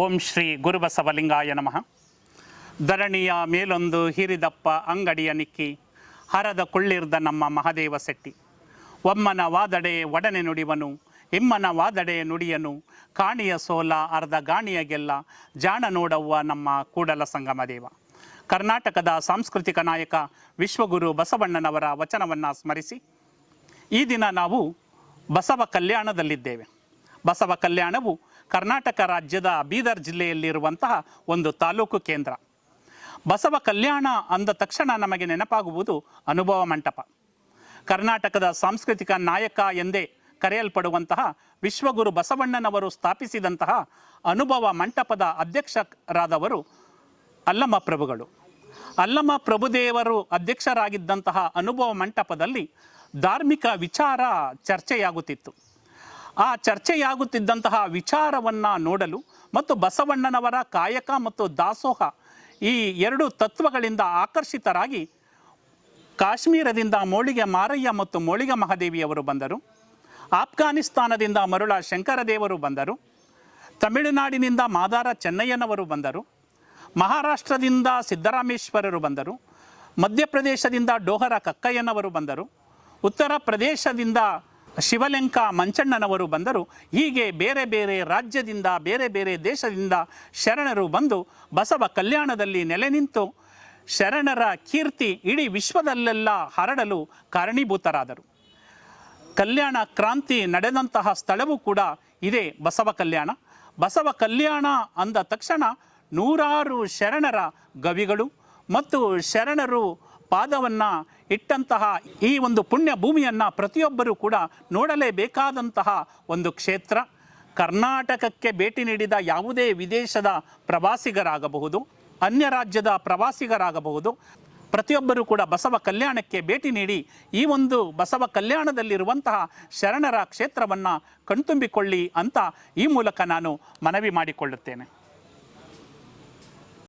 ಓಂ ಶ್ರೀ ಗುರುಬಸವಲಿಂಗಾಯ ನಮಃ. ಧರಣಿಯ ಮೇಲೊಂದು ಹಿರಿದಪ್ಪ ಅಂಗಡಿಯ ನಿಕ್ಕಿ, ಹರದ ಕುಳ್ಳಿರ್ದ ನಮ್ಮ ಮಹದೇವ ಶೆಟ್ಟಿ ಒಮ್ಮನ ವಾದಡೆ ಒಡನೆ ನುಡಿವನು, ಇಮ್ಮನ ವಾದಡೆ ನುಡಿಯನು, ಕಾಣಿಯ ಸೋಲ ಅರ್ಧ ಗಾಣಿಯ ಗೆಲ್ಲ ಜಾಣ ನೋಡವ್ವ ನಮ್ಮ ಕೂಡಲ ಸಂಗಮ ದೇವ ಕರ್ನಾಟಕದ ಸಾಂಸ್ಕೃತಿಕ ನಾಯಕ ವಿಶ್ವಗುರು ಬಸವಣ್ಣನವರ ವಚನವನ್ನು ಸ್ಮರಿಸಿ, ಈ ದಿನ ನಾವು ಬಸವ ಕಲ್ಯಾಣದಲ್ಲಿದ್ದೇವೆ. ಬಸವ ಕಲ್ಯಾಣವು ಕರ್ನಾಟಕ ರಾಜ್ಯದ ಬೀದರ್ ಜಿಲ್ಲೆಯಲ್ಲಿರುವಂತಹ ಒಂದು ತಾಲೂಕು ಕೇಂದ್ರ. ಬಸವ ಕಲ್ಯಾಣ ಅಂದ ತಕ್ಷಣ ನಮಗೆ ನೆನಪಾಗುವುದು ಅನುಭವ ಮಂಟಪ. ಕರ್ನಾಟಕದ ಸಾಂಸ್ಕೃತಿಕ ನಾಯಕ ಎಂದೇ ಕರೆಯಲ್ಪಡುವಂತಹ ವಿಶ್ವಗುರು ಬಸವಣ್ಣನವರು ಸ್ಥಾಪಿಸಿದಂತಹ ಅನುಭವ ಮಂಟಪದ ಅಧ್ಯಕ್ಷರಾದವರು ಅಲ್ಲಮ ಪ್ರಭುಗಳು. ಅಲ್ಲಮ ಪ್ರಭುದೇವರು ಅಧ್ಯಕ್ಷರಾಗಿದ್ದಂತಹ ಅನುಭವ ಮಂಟಪದಲ್ಲಿ ಧಾರ್ಮಿಕ ವಿಚಾರ ಚರ್ಚೆಯಾಗುತ್ತಿತ್ತು. ಆ ಚರ್ಚೆಯಾಗುತ್ತಿದ್ದಂತಹ ವಿಚಾರವನ್ನು ನೋಡಲು ಮತ್ತು ಬಸವಣ್ಣನವರ ಕಾಯಕ ಮತ್ತು ದಾಸೋಹ ಈ ಎರಡು ತತ್ವಗಳಿಂದ ಆಕರ್ಷಿತರಾಗಿ ಕಾಶ್ಮೀರದಿಂದ ಮೋಳಿಗೆ ಮಾರಯ್ಯ ಮತ್ತು ಮೋಳಿಗೆ ಮಹಾದೇವಿಯವರು ಬಂದರು. ಆಫ್ಘಾನಿಸ್ತಾನದಿಂದ ಮರುಳ ಶಂಕರದೇವರು ಬಂದರು. ತಮಿಳುನಾಡಿನಿಂದ ಮಾದಾರ ಚೆನ್ನಯ್ಯನವರು ಬಂದರು. ಮಹಾರಾಷ್ಟ್ರದಿಂದ ಸಿದ್ದರಾಮೇಶ್ವರರು ಬಂದರು. ಮಧ್ಯಪ್ರದೇಶದಿಂದ ಡೋಹರ ಕಕ್ಕಯ್ಯನವರು ಬಂದರು. ಉತ್ತರ ಪ್ರದೇಶದಿಂದ ಶಿವಲೆಂಕ ಮಂಚಣ್ಣನವರು ಬಂದರು. ಹೀಗೆ ಬೇರೆ ಬೇರೆ ರಾಜ್ಯದಿಂದ, ಬೇರೆ ಬೇರೆ ದೇಶದಿಂದ ಶರಣರು ಬಂದು ಬಸವ ಕಲ್ಯಾಣದಲ್ಲಿ ನೆಲೆ ನಿಂತು ಶರಣರ ಕೀರ್ತಿ ಇಡೀ ವಿಶ್ವದಲ್ಲೆಲ್ಲ ಹರಡಲು ಕಾರಣೀಭೂತರಾದರು. ಕಲ್ಯಾಣ ಕ್ರಾಂತಿ ನಡೆದಂತಹ ಸ್ಥಳವೂ ಕೂಡ ಇದೇ ಬಸವ ಕಲ್ಯಾಣ. ಬಸವ ಕಲ್ಯಾಣ ಅಂದ ತಕ್ಷಣ ನೂರಾರು ಶರಣರ ಗವಿಗಳು ಮತ್ತು ಶರಣರು ಪಾದವನ್ನು ಇಟ್ಟಂತಹ ಈ ಒಂದು ಪುಣ್ಯ ಭೂಮಿಯನ್ನು ಪ್ರತಿಯೊಬ್ಬರೂ ಕೂಡ ನೋಡಲೇಬೇಕಾದಂತಹ ಒಂದು ಕ್ಷೇತ್ರ. ಕರ್ನಾಟಕಕ್ಕೆ ಭೇಟಿ ನೀಡಿದ ಯಾವುದೇ ವಿದೇಶದ ಪ್ರವಾಸಿಗರಾಗಬಹುದು, ಅನ್ಯ ರಾಜ್ಯದ ಪ್ರವಾಸಿಗರಾಗಬಹುದು, ಪ್ರತಿಯೊಬ್ಬರೂ ಕೂಡ ಬಸವ ಕಲ್ಯಾಣಕ್ಕೆ ಭೇಟಿ ನೀಡಿ ಈ ಒಂದು ಬಸವ ಕಲ್ಯಾಣದಲ್ಲಿರುವಂತಹ ಶರಣರ ಕ್ಷೇತ್ರವನ್ನು ಕಣ್ತುಂಬಿಕೊಳ್ಳಿ ಅಂತ ಈ ಮೂಲಕ ನಾನು ಮನವಿ ಮಾಡಿಕೊಳ್ಳುತ್ತೇನೆ.